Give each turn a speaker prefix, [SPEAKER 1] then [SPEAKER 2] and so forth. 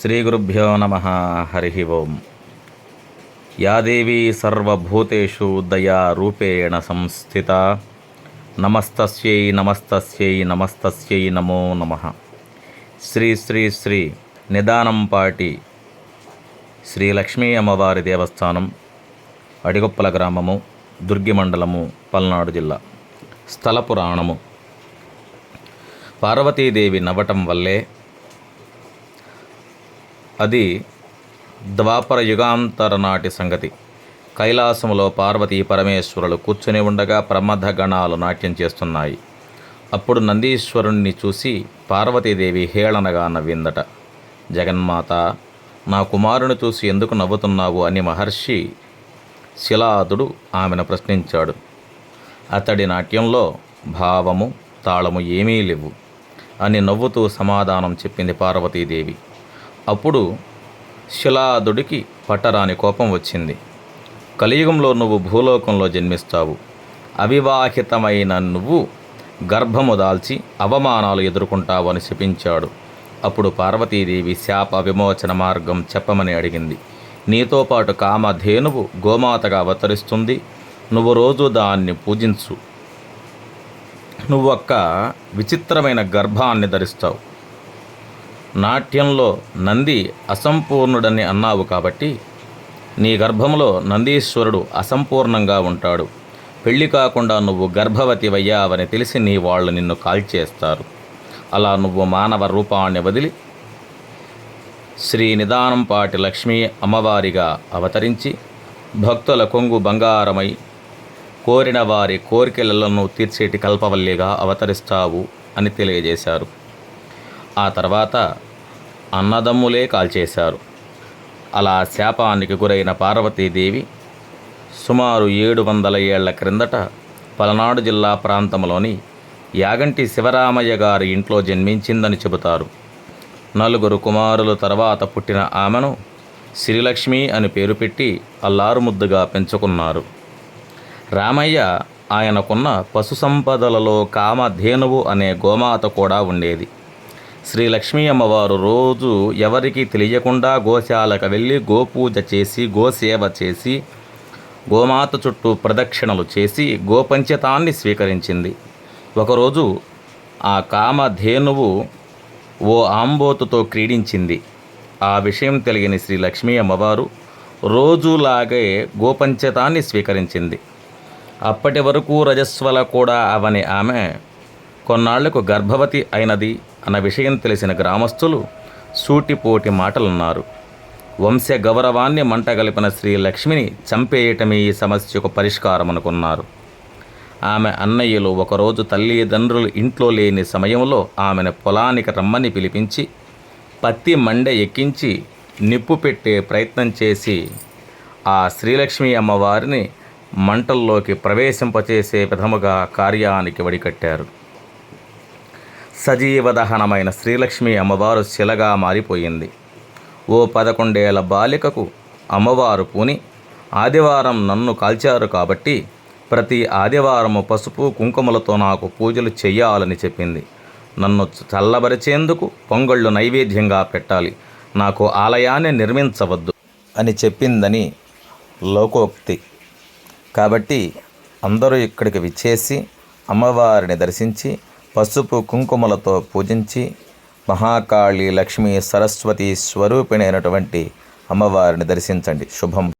[SPEAKER 1] శ్రీగురుభ్యో నమ హరి ఓం. యాదేవీ సర్వభూతేషు దయారూపేణ సంస్థిత. నమస్తస్యై నమస్తస్యై నమస్తస్యై నమో నమ. శ్రీ శ్రీ శ్రీ నిదానంపాటి శ్రీ లక్ష్మీ అమ్మవారి దేవస్థానం అడిగొప్పల గ్రామము దుర్గి మండలము పల్నాడు జిల్లా. స్థల పురాణము. పార్వతీదేవి నవ్వటం వల్లే అది ద్వాపర యుగాంతర నాటి సంగతి. కైలాసములో పార్వతీ పరమేశ్వరులు కూర్చుని ఉండగా ప్రమథ గణాలు నాట్యం చేస్తున్నాయి. అప్పుడు నందీశ్వరుణ్ణి చూసి పార్వతీదేవి హేళనగా నవ్విందట. జగన్మాత నా కుమారుని చూసి ఎందుకు నవ్వుతున్నావు అని మహర్షి శిలాదుడు ఆమెను ప్రశ్నించాడు. అతడి నాట్యంలో భావము తాళము ఏమీ లేవు అని నవ్వుతూ సమాధానం చెప్పింది పార్వతీదేవి. అప్పుడు శిలాదుడికి పట్టరాని కోపం వచ్చింది. కలియుగంలో నువ్వు భూలోకంలో జన్మిస్తావు. అవివాహితమైన నువ్వు గర్భము దాల్చి అవమానాలు ఎదుర్కొంటావు అని శపించాడు. అప్పుడు పార్వతీదేవి శాప విమోచన మార్గం చెప్పమని అడిగింది. నీతో పాటు కామధేనువు గోమాతగా అవతరిస్తుంది. నువ్వు రోజు దాన్ని పూజించు. నువ్వు ఒక్క విచిత్రమైన గర్భాన్ని ధరిస్తావు. నాట్యంలో నంది అసంపూర్ణుడని అన్నావు కాబట్టి నీ గర్భంలో నందీశ్వరుడు అసంపూర్ణంగా ఉంటాడు. పెళ్ళి కాకుండా నువ్వు గర్భవతి వయ్యావని తెలిసి నీ వాళ్ళు నిన్ను కాల్చేస్తారు. అలా నువ్వు మానవ రూపాన్ని వదిలి శ్రీ నిదానంపాటి లక్ష్మీ అమ్మవారిగా అవతరించి భక్తుల కొంగు బంగారమై కోరిన వారి కోరికలను తీర్చేటి కల్పవల్లిగా అవతరిస్తావు అని తెలియజేశారు. ఆ తర్వాత అన్నదమ్ములే కాల్చేశారు. అలా శాపానికి గురైన పార్వతీదేవి సుమారు ఏడు వందల ఏళ్ళ క్రిందట పలనాడు జిల్లా ప్రాంతంలోని యాగంటి శివరామయ్య గారి ఇంట్లో జన్మించిందని చెబుతారు. నలుగురు కుమారుల తర్వాత పుట్టిన ఆమెను శ్రీలక్ష్మి అని పేరు పెట్టి అల్లారు ముద్దుగా పెంచుకున్నారు. రామయ్య ఆయనకున్న పశు సంపదలలో కామధేనువు అనే గోమాత కూడా ఉండేది. శ్రీ లక్ష్మీ అమ్మవారు రోజు ఎవరికి తెలియకుండా గోశాలకు వెళ్ళి గోపూజ చేసి గోసేవ చేసి గోమాత చుట్టూ ప్రదక్షిణలు చేసి గోపంచతాన్ని స్వీకరించింది. ఒకరోజు ఆ కామధేనువు ఓ ఆంబోతుతో క్రీడించింది. ఆ విషయం తెలియని శ్రీ లక్ష్మీ అమ్మవారు రోజులాగే గోపంచతాన్ని స్వీకరించింది. అప్పటి వరకు రజస్వల కూడా అవని ఆమె కొన్నాళ్ళకు గర్భవతి అయినది అన్న విషయం తెలిసిన గ్రామస్తులు సూటిపోటి మాటలున్నారు. వంశ గౌరవాన్ని మంటగలిపిన శ్రీ లక్ష్మిని చంపేయటమే ఈ సమస్యకు పరిష్కారం అనుకున్నారు ఆమె అన్నయ్యలు ఒకరోజు తల్లిదండ్రులు ఇంట్లో లేని సమయంలో ఆమెను పొలానికి రమ్మని పిలిపించి పత్తి మండె ఎక్కించి నిప్పు పెట్టే ప్రయత్నం చేసి ఆ శ్రీలక్ష్మి అమ్మవారిని మంటల్లోకి ప్రవేశింపచేసే విధముగా కార్యానికి వడికట్టారు. సజీవ దహనమైన శ్రీలక్ష్మి అమ్మవారు శిలగా మారిపోయింది. ఓ పదకొండేళ్ళ బాలికకు అమ్మవారు పూని ఆదివారం నన్ను కాల్చారు కాబట్టి ప్రతి ఆదివారము పసుపు కుంకుమలతో నాకు పూజలు చెయ్యాలని చెప్పింది. నన్ను చల్లబరిచేందుకు పొంగళ్ళు నైవేద్యంగా పెట్టాలి. నాకు ఆలయాన్ని నిర్మించవద్దు అని చెప్పిందని లోకోక్తి. కాబట్టి అందరూ ఇక్కడికి విచ్చేసి అమ్మవారిని దర్శించి పసుపు కుంకుమలతో పూజించి మహాకాళి లక్ష్మీ సరస్వతి స్వరూపిణైనటువంటి అమ్మవారిని దర్శించండి. శుభం.